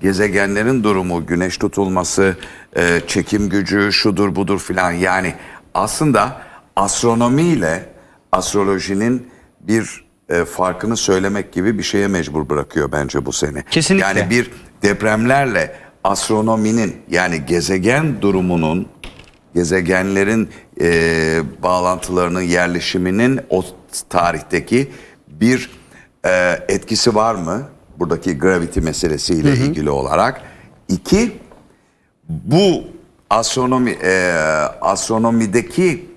gezegenlerin durumu, güneş tutulması, e, çekim gücü, şudur budur filan yani aslında astronomiyle astrolojinin bir e, farkını söylemek gibi bir şeye mecbur bırakıyor bence bu sene. Kesinlikle. Yani bir depremlerle astronominin yani gezegen durumunun gezegenlerin e, bağlantılarının yerleşiminin o tarihteki bir e, etkisi var mı? Buradaki gravity meselesiyle ilgili olarak. İki, bu astronomi e, astronomideki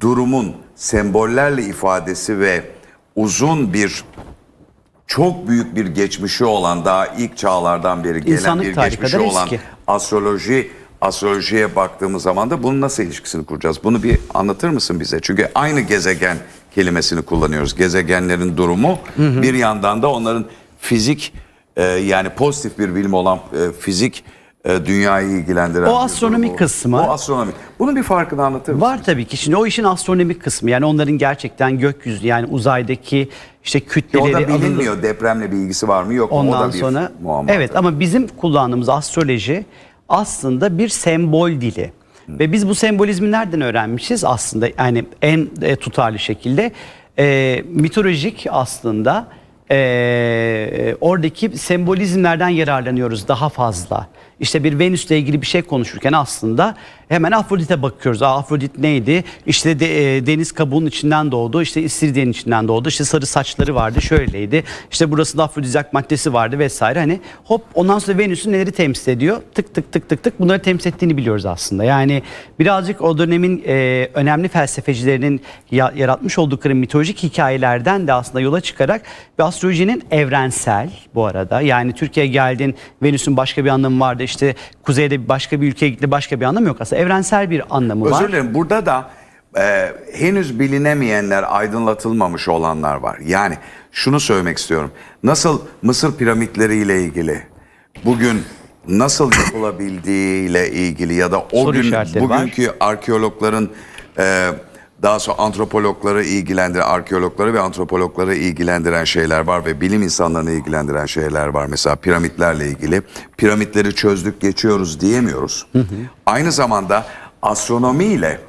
durumun sembollerle ifadesi ve uzun bir çok büyük bir geçmişi olan daha ilk çağlardan beri gelen İnsanlık bir geçmişi olan eski. astroloji astrolojiye baktığımız zaman da bunun nasıl ilişkisini kuracağız? Bunu bir anlatır mısın bize? Çünkü aynı gezegen kelimesini kullanıyoruz. Gezegenlerin durumu bir yandan da onların fizik e, yani pozitif bir bilim olan e, fizik e, dünyayı ilgilendiren O bir astronomik kısmı. O astronomi. Bunun bir farkını anlatır mısın? Var tabii ki. Şimdi o işin astronomik kısmı yani onların gerçekten gökyüzü yani uzaydaki işte O kütleleri da alındı- bilinmiyor. Depremle bir ilgisi var mı yok mu? o Ondan da bir sonra muamma. evet ama bizim kullandığımız astroloji aslında bir sembol dili. Ve biz bu sembolizmi nereden öğrenmişiz? Aslında yani en e, tutarlı şekilde e, mitolojik aslında e, oradaki sembolizmlerden yararlanıyoruz daha fazla. İşte bir Venüs'le ilgili bir şey konuşurken aslında hemen Afrodit'e bakıyoruz. Aa, Afrodit neydi? İşte de, e, deniz kabuğunun içinden doğdu. İşte İstiridye'nin içinden doğdu. İşte sarı saçları vardı. Şöyleydi. İşte burasında afrodizyak maddesi vardı vesaire. Hani hop ondan sonra Venüs'ün neleri temsil ediyor? Tık tık tık tık tık bunları temsil ettiğini biliyoruz aslında. Yani birazcık o dönemin e, önemli felsefecilerinin ya- yaratmış oldukları mitolojik hikayelerden de aslında yola çıkarak ve astrolojinin evrensel bu arada. Yani Türkiye'ye geldin Venüs'ün başka bir anlamı vardı. İşte kuzeyde başka bir ülkeye gitti başka bir anlamı yok. Aslında evrensel bir anlamı var. Özür dilerim. Burada da e, henüz bilinemeyenler, aydınlatılmamış olanlar var. Yani şunu söylemek istiyorum. Nasıl Mısır piramitleriyle ilgili bugün nasıl yapılabildiğiyle ilgili ya da o Soru gün işaretleri var. bugünkü arkeologların e, daha sonra antropologları ilgilendiren, arkeologları ve antropologları ilgilendiren şeyler var ve bilim insanlarını ilgilendiren şeyler var. Mesela piramitlerle ilgili. Piramitleri çözdük, geçiyoruz diyemiyoruz. Aynı zamanda astronomiyle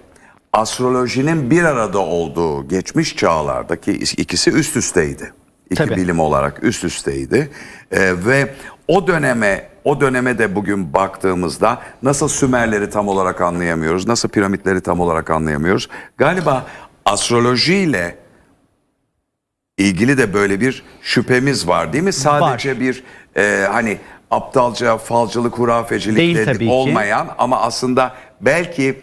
astrolojinin bir arada olduğu geçmiş çağlardaki ikisi üst üsteydi. İki Tabii. bilim olarak üst üsteydi. Ee, ve o döneme o döneme de bugün baktığımızda nasıl Sümerleri tam olarak anlayamıyoruz, nasıl piramitleri tam olarak anlayamıyoruz. Galiba astrolojiyle ilgili de böyle bir şüphemiz var değil mi? Sadece bir e, hani aptalca falcılık, Değil hurafecilik tabii ki. olmayan ama aslında belki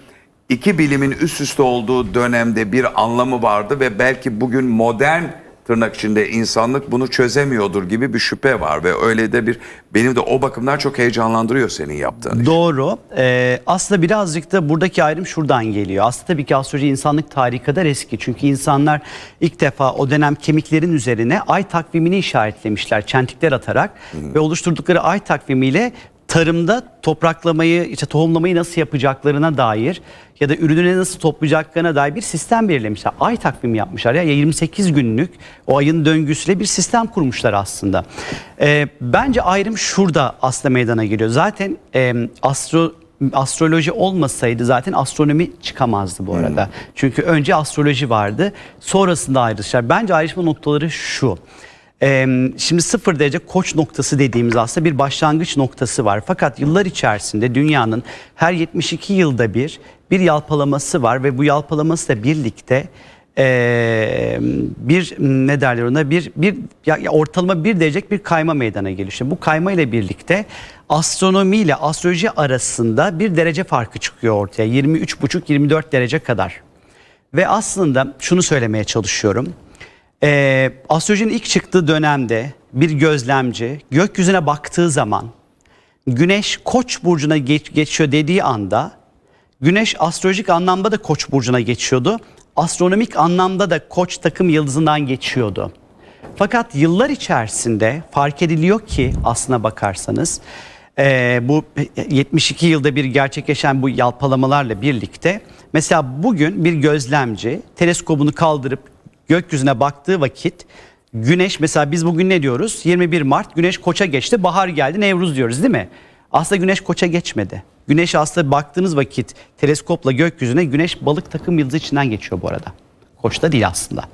iki bilimin üst üste olduğu dönemde bir anlamı vardı ve belki bugün modern tırnak içinde insanlık bunu çözemiyordur gibi bir şüphe var ve öyle de bir benim de o bakımdan çok heyecanlandırıyor senin yaptığın iş. Doğru. Ee, aslında birazcık da buradaki ayrım şuradan geliyor. Aslında tabii ki astroloji insanlık tarihi kadar eski. Çünkü insanlar ilk defa o dönem kemiklerin üzerine ay takvimini işaretlemişler. Çentikler atarak ve oluşturdukları ay takvimiyle tarımda topraklamayı, işte tohumlamayı nasıl yapacaklarına dair ya da ürünü nasıl toplayacaklarına dair bir sistem belirlemişler. Ay takvimi yapmışlar ya 28 günlük o ayın döngüsüyle bir sistem kurmuşlar aslında. Ee, bence ayrım şurada aslında meydana geliyor. Zaten e, astro astroloji olmasaydı zaten astronomi çıkamazdı bu arada. Çünkü önce astroloji vardı. Sonrasında ayrışlar. Bence ayrışma noktaları şu. Şimdi sıfır derece koç noktası dediğimiz aslında bir başlangıç noktası var. Fakat yıllar içerisinde dünyanın her 72 yılda bir bir yalpalaması var ve bu yalpalamasıyla birlikte bir ne derler ona bir bir ya, ortalama bir derecelik bir kayma meydana. İşte bu kayma ile birlikte astronomi ile astroloji arasında bir derece farkı çıkıyor ortaya. 23,5-24 derece kadar. Ve aslında şunu söylemeye çalışıyorum. Ee, astrolojinin ilk çıktığı dönemde bir gözlemci gökyüzüne baktığı zaman Güneş Koç burcuna geç, geçiyor dediği anda Güneş astrolojik anlamda da Koç burcuna geçiyordu. Astronomik anlamda da Koç takım yıldızından geçiyordu. Fakat yıllar içerisinde fark ediliyor ki aslına bakarsanız eee, bu 72 yılda bir gerçekleşen bu yalpalamalarla birlikte mesela bugün bir gözlemci teleskobunu kaldırıp gökyüzüne baktığı vakit Güneş mesela biz bugün ne diyoruz? 21 Mart Güneş Koç'a geçti, bahar geldi, Nevruz diyoruz değil mi? Aslında Güneş Koç'a geçmedi. Güneş aslında baktığınız vakit teleskopla gökyüzüne Güneş balık takım yıldızı içinden geçiyor bu arada. Koç'ta değil aslında.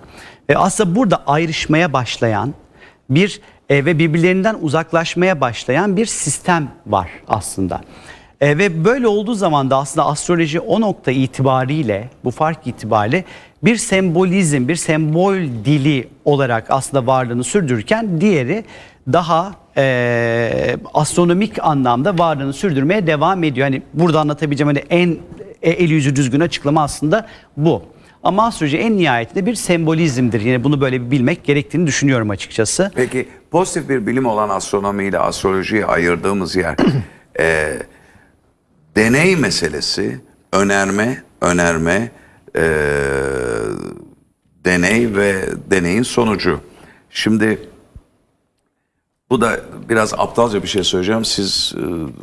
Ve aslında burada ayrışmaya başlayan bir e, ve birbirlerinden uzaklaşmaya başlayan bir sistem var aslında. E, ve böyle olduğu zaman da aslında astroloji o nokta itibariyle bu fark itibariyle bir sembolizm, bir sembol dili olarak aslında varlığını sürdürürken diğeri daha e, astronomik anlamda varlığını sürdürmeye devam ediyor. Hani burada anlatabileceğim hani en e, el yüzü düzgün açıklama aslında bu. Ama astroloji en nihayetinde bir sembolizmdir. Yine bunu böyle bir bilmek gerektiğini düşünüyorum açıkçası. Peki pozitif bir bilim olan astronomi ile astrolojiyi ayırdığımız yer e, deney meselesi, önerme, önerme, e, deney ve deneyin sonucu. Şimdi bu da biraz aptalca bir şey söyleyeceğim. Siz e,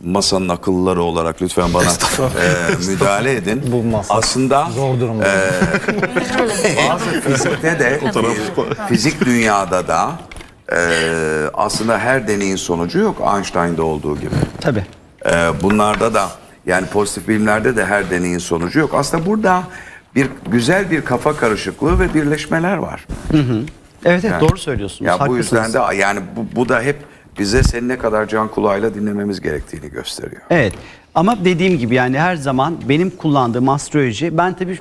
masanın akıllıları olarak lütfen bana e, müdahale edin. Bu masa Aslında zor durumda. bazı fizikte de fizik dünyada da e, aslında her deneyin sonucu yok Einstein'da olduğu gibi. Tabii. E, bunlarda da yani pozitif bilimlerde de her deneyin sonucu yok. Aslında burada bir güzel bir kafa karışıklığı ve birleşmeler var. Evet evet Yani- doğru söylüyorsunuz. Ya bu yüzden de yani bu, bu da hep bize senin ne kadar can kulağıyla dinlememiz gerektiğini gösteriyor. Evet ama dediğim gibi yani her zaman benim kullandığım astroloji ben tabii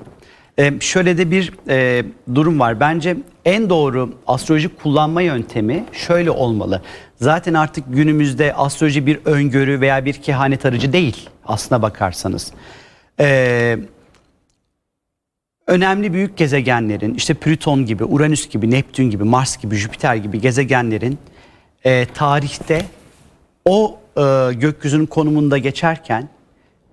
e, şöyle de bir e, durum var. Bence en doğru astroloji kullanma yöntemi şöyle olmalı. Zaten artık günümüzde astroloji bir öngörü veya bir kehanet aracı değil aslına bakarsanız. Eee önemli büyük gezegenlerin işte Plüton gibi, Uranüs gibi, Neptün gibi, Mars gibi, Jüpiter gibi gezegenlerin e, tarihte o e, gökyüzünün konumunda geçerken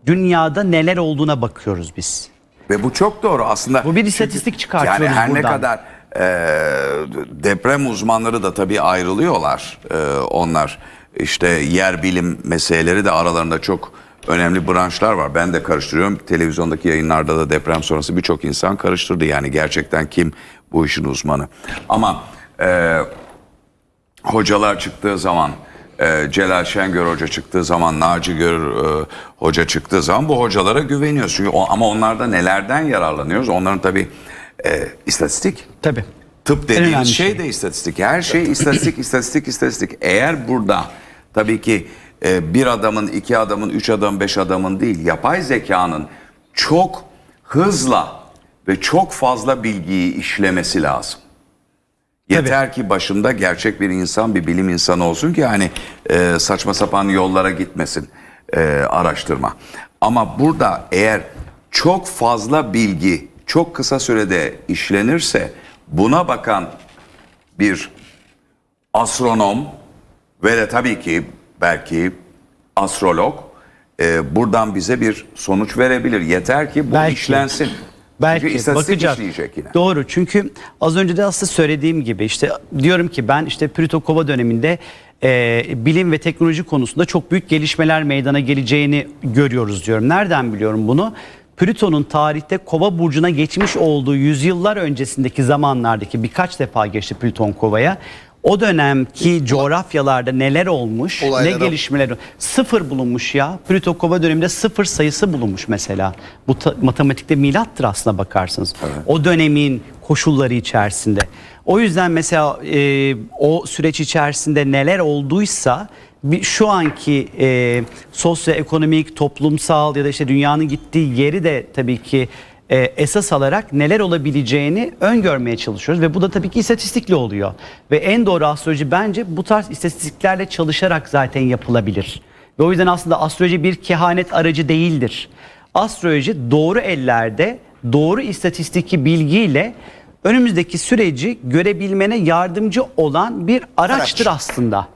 dünyada neler olduğuna bakıyoruz biz. Ve bu çok doğru aslında. Bu bir istatistik çıkartıyoruz Yani her buradan. ne kadar e, deprem uzmanları da tabii ayrılıyorlar. E, onlar işte yer bilim meseleleri de aralarında çok önemli branşlar var. Ben de karıştırıyorum. Televizyondaki yayınlarda da deprem sonrası birçok insan karıştırdı. Yani gerçekten kim bu işin uzmanı. Ama e, hocalar çıktığı zaman e, Celal Şengör Hoca çıktığı zaman Naci Gör e, Hoca çıktığı zaman bu hocalara güveniyoruz. Çünkü o, ama onlarda nelerden yararlanıyoruz? Onların tabii e, istatistik. Tabii. Tıp dediğimiz şey şey. de istatistik. Her şey istatistik, istatistik, istatistik. Eğer burada tabii ki e, bir adamın, iki adamın, üç adamın, beş adamın değil, yapay zekanın çok hızla ve çok fazla bilgiyi işlemesi lazım. Yeter ki başında gerçek bir insan, bir bilim insanı olsun ki hani e, saçma sapan yollara gitmesin e, araştırma. Ama burada eğer çok fazla bilgi çok kısa sürede işlenirse buna bakan bir astronom ve de tabii ki belki astrolog e, buradan bize bir sonuç verebilir. Yeter ki bu Belki. işlensin. Belki Çünkü istatistik işleyecek yine. Doğru çünkü az önce de aslında söylediğim gibi işte diyorum ki ben işte Plüto Kova döneminde e, bilim ve teknoloji konusunda çok büyük gelişmeler meydana geleceğini görüyoruz diyorum. Nereden biliyorum bunu? Plüton'un tarihte Kova burcuna geçmiş olduğu yüzyıllar öncesindeki zamanlardaki birkaç defa geçti Plüton Kova'ya. O dönemki coğrafyalarda neler olmuş, Olaylara- ne gelişmeler sıfır bulunmuş ya. Plüto Kova döneminde sıfır sayısı bulunmuş mesela. Bu matematikte milattır aslına bakarsınız. O dönemin koşulları içerisinde. O yüzden mesela e, o süreç içerisinde neler olduysa bir, şu anki e, sosyoekonomik, toplumsal ya da işte dünyanın gittiği yeri de tabii ki e, esas alarak neler olabileceğini öngörmeye çalışıyoruz ve bu da tabii ki istatistikle oluyor. Ve en doğru astroloji bence bu tarz istatistiklerle çalışarak zaten yapılabilir. Ve o yüzden aslında astroloji bir kehanet aracı değildir. Astroloji doğru ellerde doğru istatistiki bilgiyle önümüzdeki süreci görebilmene yardımcı olan bir araçtır aslında.